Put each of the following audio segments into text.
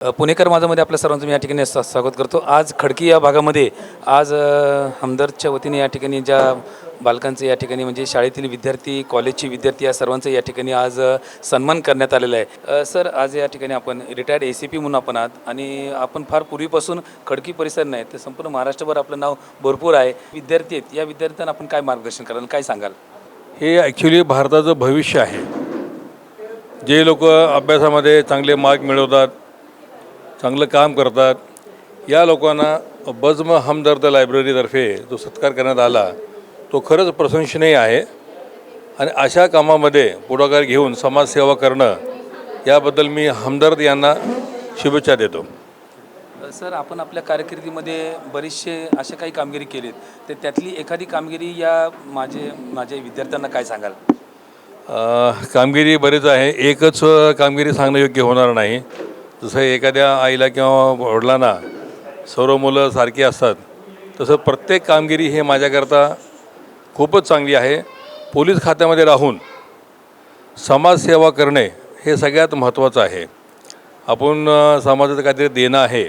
पुणेकर माझामध्ये आपल्या सर्वांचं मी या ठिकाणी स्वागत करतो. आज खडकी या भागामध्ये आज हमदर्दच्या वतीने या ठिकाणी ज्या बालकांचं या ठिकाणी म्हणजे शाळेतील विद्यार्थी कॉलेजचे विद्यार्थी या सर्वांचं या ठिकाणी आज सन्मान करण्यात आलेला आहे. सर आज या ठिकाणी आपण रिटायर्ड ए सी पी म्हणून आपण आहात आणि आपण फार पूर्वीपासून खडकी परिसर नाही तर संपूर्ण महाराष्ट्रभर आपलं नाव भरपूर आहे. विद्यार्थी आहेत. या विद्यार्थ्यांना आपण काय मार्गदर्शन कराल? काय सांगाल? हे ॲक्च्युली भारताचं भविष्य आहे. जे लोक अभ्यासामध्ये चांगले मार्क मिळवतात चांगलं काम करतात. या लोकांना बज्म हमदर्द लायब्ररीतर्फे जो सत्कार करण्यात आला तो खरंच प्रशंसनीय आहे. आणि अशा कामामध्ये पुढाकार घेऊन समाजसेवा करणं याबद्दल मी हमदर्द यांना शुभेच्छा देतो. सर आपण आपल्या कारकिर्दीमध्ये बरेचसे असे काही कामगिरी केलीत. तर त्यातली एखादी कामगिरी या माझे माझ्या विद्यार्थ्यांना काय सांगाल? कामगिरी बरीच आहे. एकच कामगिरी सांगणं योग्य होणार नाही. जसं एखाद्या आईला किंवा वडिलांना सर्व मुलं सारखी असतात तसं प्रत्येक कामगिरी हे माझ्याकरता खूपच चांगली आहे. पोलीस खात्यामध्ये राहून समाजसेवा करणे हे सगळ्यात महत्त्वाचं आहे. आपण समाजाचं काहीतरी देणं आहे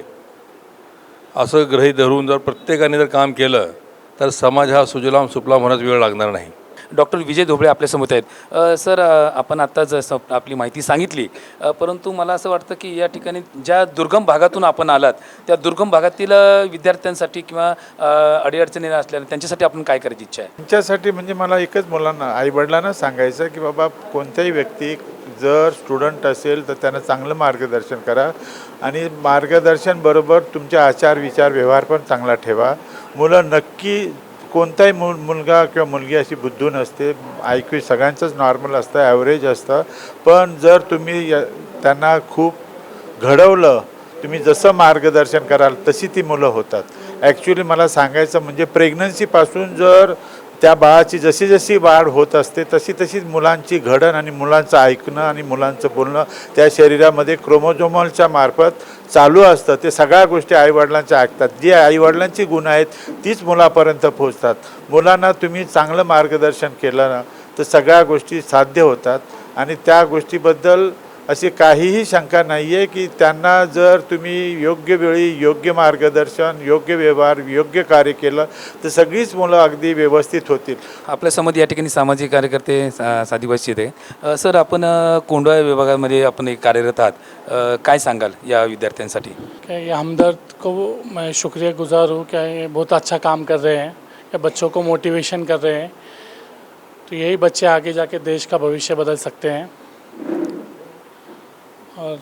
असं गृहीत धरून जर प्रत्येकाने जर काम केलं तर समाज हा सुजलाम सुफलाम होण्यास वेळ लागणार नाही. डॉक्टर विजय धोबळे आपल्यासमोर आहेत. सर आपण आत्ता जसं आपली माहिती सांगितली परंतु मला असं वाटतं की या ठिकाणी ज्या दुर्गम भागातून आपण आलात त्या दुर्गम भागातील विद्यार्थ्यांसाठी किंवा अडीअडचणी असलेल्या त्यांच्यासाठी आपण काय करायची इच्छा आहे? त्यांच्यासाठी म्हणजे मला एकच मुलांना आईवडिलांना सांगायचं की बाबा कोणत्याही व्यक्ती जर स्टुडंट असेल तर त्यांना चांगलं मार्गदर्शन करा आणि मार्गदर्शन बरोबर तुमचे आचार विचार व्यवहार पण चांगला ठेवा. मुलं नक्की कोणताही मुल मुलगा किंवा मुलगी अशी बुद्धू नसते. ऐकू सगळ्यांचंच नॉर्मल असतं ॲव्हरेज असतं. पण जर तुम्ही य- त्यांना खूप घडवलं तुम्ही जसं मार्गदर्शन कराल तशी ती मुलं होतात. ॲक्च्युली मला सांगायचं म्हणजे प्रेग्नन्सीपासून जर त्या बाळाची जशी जशी वाढ होत असते तशी तशी मुलांची घडण आणि मुलांचं ऐकणं आणि मुलांचं बोलणं त्या शरीरामध्ये क्रोमोझोमलच्या मार्फत चालू असतं. ते सगळ्या गोष्टी आईवडिलांच्या ऐकतात. जी आईवडिलांची गुण आहेत तीच मुलापर्यंत पोहोचतात. मुलांना तुम्ही चांगलं मार्गदर्शन केलं ना तर सगळ्या गोष्टी साध्य होतात आणि त्या गोष्टीबद्दल अशी काहीही शंका नाही आहे की त्यांना जर तुम्ही योग्य वेळी योग्य मार्गदर्शन योग्य व्यवहार योग्य कार्य केलं तर सगळीच मुलं अगदी व्यवस्थित होतील. आपल्यासमोर या ठिकाणी सामाजिक कार्यकर्ते सा- येते अ, सर आपण अ, कोंढवा विभागामध्ये आपण एक कार्यरत आहात. काय सांगाल या विद्यार्थ्यांसाठी? क्या ये हमदर्द को मैं शुक्रिया गुजार हूँ क्या ये बहुत अच्छा काम कर रहे हैं या बच्चों को मोटिवेशन कर रहे हैं। तो यही बच्चे आगे जाके देश का भविष्य बदल सकते हैं। और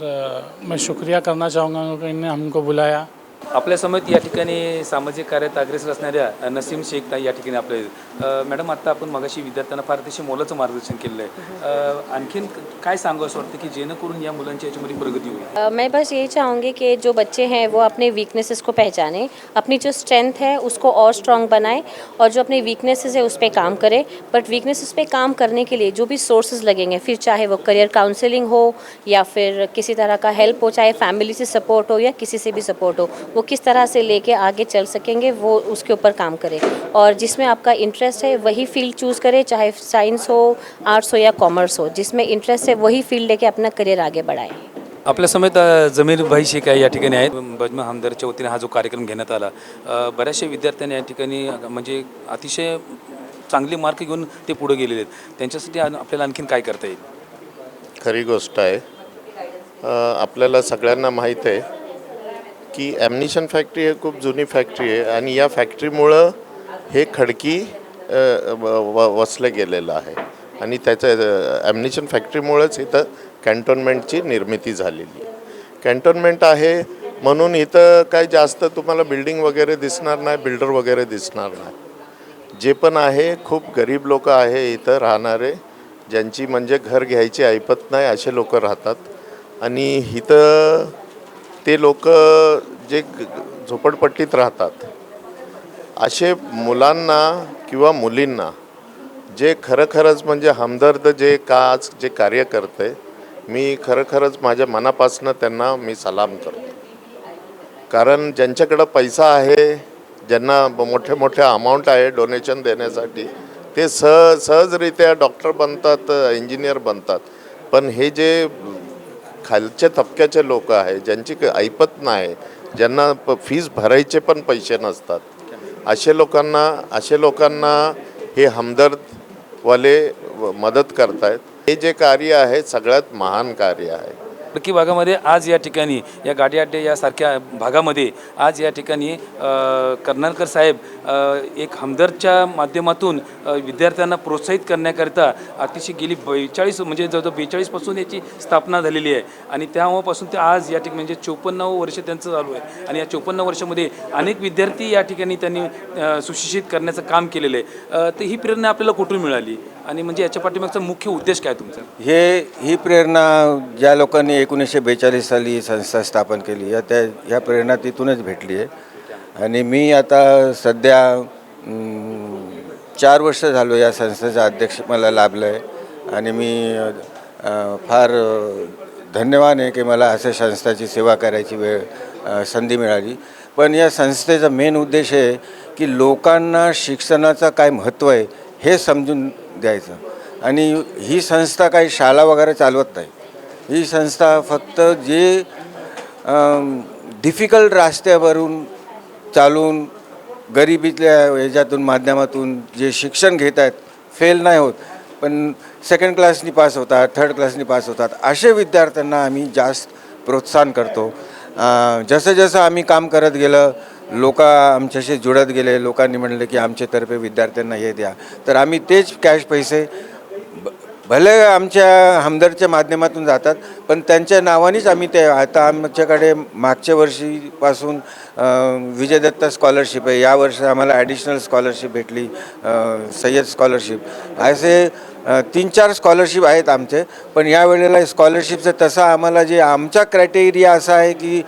मैं शुक्रिया करना चाहूँगा कि इन्होंने हमको बुलाया। आपल्यासमोर या ठिकाणी सामाजिक कार्यात अग्रेसर असणाऱ्या नसीम शेख ताई या ठिकाणी आपले मॅडम आत्ता आपण मगाशी विद्यार्थ्यांना फार अतिशय मोलाचं मार्गदर्शन केलेलं आहे. आणखीन काय सांगू असं वाटतं की जेणेकरून या मुलांच्या याच्यामध्ये प्रगती होईल? मैं बस यही चाहूँगी कि जो बच्चे हैं वो अपने वीकनेसेस को पहचानें अपनी जो स्ट्रेंथ है उसको और स्ट्रॉन्ग बनाएं और जो अपनी वीकनेसेस है उस पर काम करें। बट वीकनेसेस पे काम करने के लिए जो भी सोर्सेज लगेंगे फिर चाहे वो करियर काउंसलिंग हो या फिर किसी तरह का हेल्प हो चाहे फैमिली से सपोर्ट हो या किसी से भी सपोर्ट हो वो किस तरह से लेके आगे चल सकेंगे वो उसके ऊपर काम करें। और जिसमें आपका इंटरेस्ट है वही फील्ड चूज़ करें चाहे साइंस हो आर्ट्स हो या कॉमर्स हो जिसमें इंटरेस्ट है वही फील्ड लेके अपना करियर आगे बढ़ाएं। आपल्या समेत अ, जमीर भाई शेख या ठिकाणी आहेत. बजमा हमदरच्या वतीने हा जो कार्यक्रम घेण्यात आला. बऱ्याचशा विद्यार्थ्यांनी या ठिकाणी म्हणजे अतिशय चांगले मार्क घेऊन ते पुढे गेलेले आहेत. त्यांच्यासाठी आपल्याला आणखीन काय करता येईल? खरी गोष्ट आहे. आपल्याला सगळ्यांना माहीत आहे. की ॲम्निशन फॅक्टरी हे खूप जुनी फॅक्टरी आहे आणि या फॅक्टरीमुळं हे खडकी व- व- वसलं गेलेलं आहे. आणि त्याच्या ॲम्निशन फॅक्टरीमुळंच इथं कॅन्टोनमेंटची निर्मिती झालेली आहे. कॅन्टोनमेंट आहे म्हणून इथं काय जास्त तुम्हाला बिल्डिंग वगैरे दिसणार नाही बिल्डर वगैरे दिसणार नाही. जे पण आहे खूप गरीब लोक आहे इथं राहणारे ज्यांची म्हणजे घर घ्यायची ऐपत नाही असे लोक राहतात. आणि इथं ते लोक जे झोपडपट्टीत राहतात असे मुलांना किंवा मुलींना जे खरं खरंच म्हणजे हमदर्द जे का आज जे कार्य करते मी खरं खरंच माझ्या मनापासनं त्यांना मी सलाम करतो. कारण ज्यांच्याकडं पैसा आहे ज्यांना मोठे मोठे अमाऊंट आहे डोनेशन देण्यासाठी ते सहज सहजरित्या डॉक्टर बनतात इंजिनियर बनतात. पण हे जे खालच्या तबक्याचे लोक आहे ज्यांची ऐपत नाही ज्यांना प फीज भरायचे पण पैसे नसतात. असे लोकांना असे लोकांना हे हमदर्दवाले व- मदत करतायत. हे जे कार्य आहे सगळ्यात महान कार्य आहे. खडकी भागामध्ये आज या ठिकाणी या गाडी अड्डे यासारख्या भागामध्ये आज या ठिकाणी कर्नाळकर साहेब एक हमदर्दच्या माध्यमातून विद्यार्थ्यांना प्रोत्साहित करण्याकरिता अतिशय गेली बेचाळीस म्हणजे जवळजवळ बेचाळीसपासून याची स्थापना झालेली आहे. आणि तेव्हापासून ते आज या ठिकाणी म्हणजे चोपन्न वर्ष त्यांचं चालू आहे. आणि या चोपन्न वर्षामध्ये अनेक विद्यार्थी या ठिकाणी त्यांनी सुशिक्षित करण्याचं काम केलेलं आहे. तर ही प्रेरणा आपल्याला कुठून मिळाली? आणि म्हणजे याच्या पाठीमागचा मुख्य उद्देश काय तुमचा? हे ही प्रेरणा ज्या लोकांनी एकोणीसशे बेचाळीस साली ही संस्था स्थापन केली या त्या ह्या प्रेरणा तिथूनच भेटली आहे. आणि मी आता सध्या अं, चार वर्ष झालो या संस्थेचा अध्यक्ष मला लाभलं आहे आणि मी अं, फार अं, धन्यवान आहे की मला अशा संस्थाची सेवा करायची वेळ अं, संधी मिळाली. पण या संस्थेचा मेन उद्देश आहे की लोकांना शिक्षणाचं काय महत्त्व आहे हे समजून द्यायचं. आणि ही संस्था काही शाळा वगैरे चालवत नाही. ही संस्था फक्त जे डिफिकल्ट रस्त्यावरून चालून गरिबीतल्या ह्याच्यातून माध्यमातून जे शिक्षण घेत आहेत फेल नाही होत. पण सेकंड क्लासनी पास होतात थर्ड क्लासनी पास होतात असे विद्यार्थ्यांना आम्ही जास्त प्रोत्साहन करतो. जसं जसं आम्ही काम करत गेलं लोक आमच्याशी जुळत गेले. लोकांनी म्हणले की आमच्यातर्फे विद्यार्थ्यांना हे द्या. तर आम्ही तेच कॅश पैसे भले आमच्या हमदर्दच्या माध्यमातून जातात पण त्यांच्या नावानेच आम्ही ते आता आमच्याकडे मागच्या वर्षीपासून विजयदत्ता स्कॉलरशिप आहे. या वर्षी आम्हाला ॲडिशनल स्कॉलरशिप भेटली सय्यद स्कॉलरशिप असे तीन चार स्कॉलरशिप आहेत आमचे पण यावेळेला स्कॉलरशिपचं तसं आम्हाला जे आमचा क्रायटेरिया असा आहे की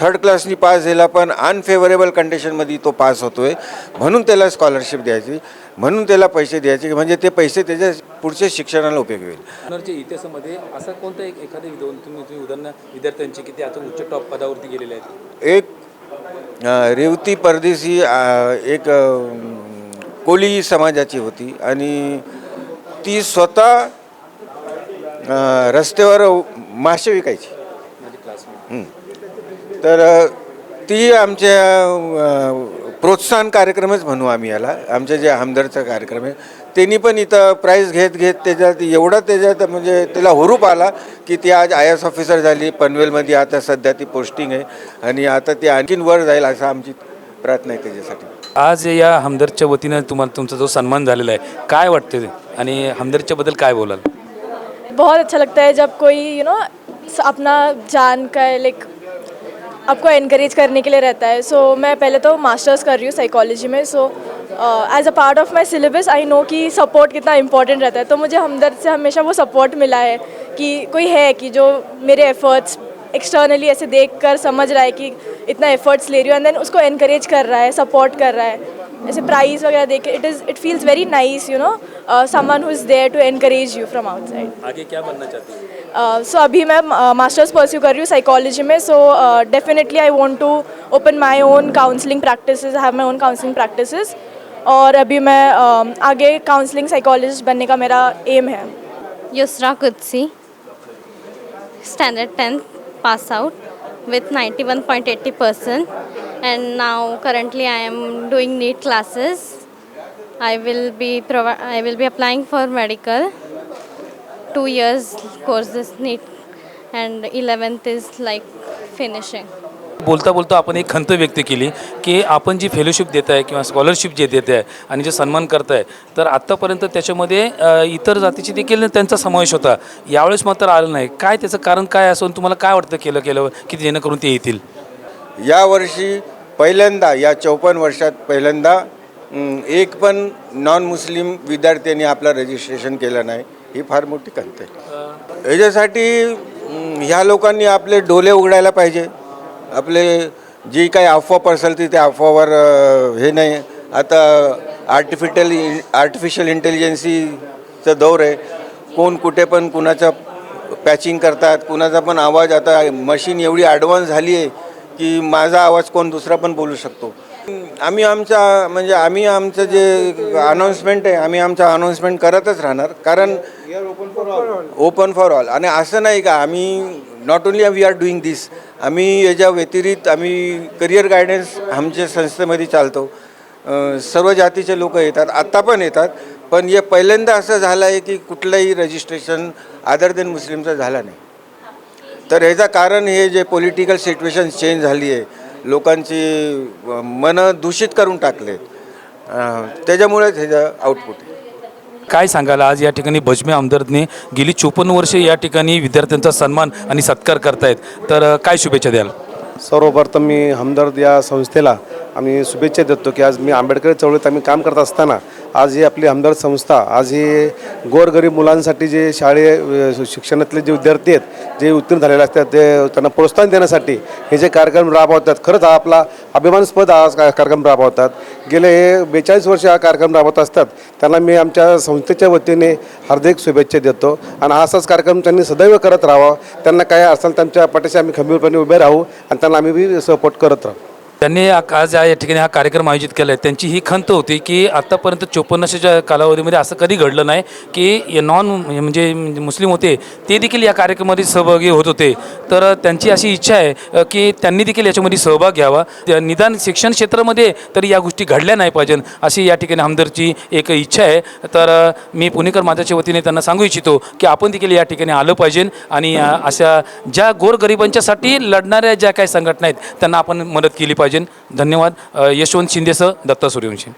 थर्ड क्लासनी पास झाला पण अनफेवरेबल कंडिशनमध्ये तो पास होतो आहे म्हणून त्याला स्कॉलरशिप द्यायची. म्हणून त्याला पैसे द्यायचे म्हणजे ते पैसे त्याच्या पुढच्या शिक्षणाला उपयोगी होईल. इतिहासामध्ये असा कोणता एक एखादे दोन तुम्ही तुम्ही उदाहरण विद्यार्थ्यांची की ते आता उच्च टॉप पदावरती गेलेले आहेत? एक रेवती परदेशी एक कोळी समाजाची होती आणि ती स्वतः रस्त्यावर मासे विकायची. तर ती आमच्या प्रोत्साहन कार्यक्रमच म्हणू आम्ही याला. आमच्या जे हमदर्दचा कार्यक्रम आहे त्यांनी पण इथं प्राईज घेत घेत त्याच्यात एवढा त्याच्यात म्हणजे त्याला हुरूप आला की ती आज आय एस ऑफिसर झाली पनवेलमध्ये आता सध्या ती पोस्टिंग आहे आणि आता ती आणखीन वर जाईल असा आमची प्रार्थना आहे त्याच्यासाठी. आज या हमदर्दच्या वतीनं तुम्हाला तुमचा जो सन्मान झालेला आहे काय वाटते आणि हमदर्दच्या बद्दल काय बोलाल? बहुत अच्छा लगता है जब कोई यू नो अपना जान का लाइक आपको एनकरेज करने के लिए रहता है। सो so, मैं पहले तो मास्टर्स कर रही हूँ साइकोलॉजी में। So as a part of my syllabus I know कि सपोर्ट कितना इंपॉर्टेंट रहता है। तो मुझे हमदर्द से हमेशा वो सपोर्ट मिला है कि कोई है कि जो मेरे एफर्ट्स एक्सटर्नली ऐसे देख कर समझ रहा है कि इतना एफर्ट्स ले रही हूँ। एंड देन उसको इनक्रेज कर रहा है सपोर्ट कर रहा है। ऐसे प्राइज वगैरह देख के it is it feels very nice you know someone who is there to encourage you from outside आगे क्या बनना चाहते हैं? Uh, सो अभी मैं uh, मास्टर्स परस्यू कर रही हूँ साइकोलॉजी में so definitely I want to open my own counselling practice have my own counselling practice और अभी मैं uh, आगे काउंसलिंग साइकोलॉजिस्ट बनने का मेरा एम है। Yusra Kutsi standard tenth pass out with ninety one point eighty percent and now currently I am doing NEET classes I will be I will be applying for medical 2 years course is NEET and 11th is like finishing. बोलता बोलता आपण एक खंत व्यक्त केली की आपण जी fellowship देत आहे किंवा स्कॉलरशिप जे देत आहे आणि जे सन्मान करताय तर आत्तापर्यंत त्याच्यामध्ये अ, इतर जातीचे देखील त्यांचा समावेश होता. यावेळेस मात्र आलं नाही. काय त्याचं कारण काय असून तुम्हाला काय वाटतं केलं केलं की जेणेकरून ते येतील? यावर्षी पहिल्यांदा या चौपन्न वर्षात पहिल्यांदा अं, एक पण नॉन मुस्लिम विद्यार्थ्यांनी आपलं रजिस्ट्रेशन केलं नाही. ही फार मोठी खंत आहे. याच्यासाठी ह्या लोकांनी आपले डोले उघडायला पाहिजे. आपले जी काही अफवा पसरते त्या अफवावर हे नाही. आता आर्टिफिशियल आर्टिफिशियल इंटेलिजन्सीचं दौर आहे. कोण कुठे पण कुणाचं पॅचिंग करतात कुणाचा पण आवाज. आता मशीन एवढी ॲडव्हान्स झाली आहे की माझा आवाज कोण दुसरा पण बोलू शकतो. आम्ही आमचा म्हणजे आम्ही आमचं जे अनाऊन्समेंट आहे आम्ही आमचा अनाऊन्समेंट करतच राहणार. कारण ओपन फॉर ऑल आणि असं नाही का आम्ही not only we are doing this आम्ही याच्या व्यतिरिक्त आम्ही करिअर गायडन्स आमच्या संस्थेमध्ये चालतो. सर्व जातीचे लोक येतात आत्ता पण येतात. पण हे पहिल्यांदा असं झालं आहे की कुठलंही रजिस्ट्रेशन अदर देन मुस्लिमचं झालं नाही. तर ह्याचं कारण हे जे पॉलिटिकल सिच्युएशन चेंज झाली आहे लोकांची मनं दूषित करून टाकलेत अ, त्याच्यामुळेच ह्याचं आउटपुट काय सांगाल आज या ठिकाणी भजमे आमदारने गेली चोपन्न वर्षे या ठिकाणी विद्यार्थ्यांचा सन्मान आणि सत्कार करतायत. तर काय शुभेच्छा द्याल? सर्वप्रथम मी हमदर्द या संस्थेला आम्ही शुभेच्छा देतो की आज मी आंबेडकर चळवळीत आम्ही काम करत असताना आज ही आपली हमदार संस्था आज ही गोरगरीब मुलांसाठी जे शाळे शिक्षणातले जे विद्यार्थी आहेत जे उत्तीर्ण झालेले असतात ते त्यांना प्रोत्साहन देण्यासाठी हे जे कार्यक्रम राबवतात खरंच हा आपला अभिमानस्पद आज का- कार्यक्रम राबवतात. गेले हे बेचाळीस वर्ष हा कार्यक्रम राबवत असतात त्यांना मी आमच्या संस्थेच्या वतीने हार्दिक शुभेच्छा देतो आणि असाच कार्यक्रम त्यांनी सदैव करत राहावा. त्यांना काय असेल त्यांच्या पाठीशी आम्ही खंबीरपणे उभे राहू आणि त्यांना आम्ही बी सपोर्ट करत राहू. त्यांनी आज या ठिकाणी हा कार्यक्रम आयोजित केला आहे त्यांची ही खंत होती की आत्तापर्यंत चोपन्नशेच्या कालावधीमध्ये असं कधी घडलं नाही की नॉन म्हणजे मुस्लिम होते ते देखील या कार्यक्रमामध्ये सहभागी होत होते. तर त्यांची अशी इच्छा आहे की त्यांनी देखील याच्यामध्ये सहभाग घ्यावा. निदान शिक्षण क्षेत्रामध्ये तरी या गोष्टी घडल्या नाही पाहिजे अशी या ठिकाणी हमदरची एक इच्छा आहे. तर मी पुणेकर माझ्याच्या वतीने त्यांना सांगू इच्छितो की आपण देखील या ठिकाणी आलं पाहिजे आणि अशा ज्या गोरगरिबांच्यासाठी लढणाऱ्या ज्या काही संघटना आहेत त्यांना आपण मदत केली पाहिजे. धन्यवाद. यशवंत शिंदेसह दत्ता सूर्यवंशी.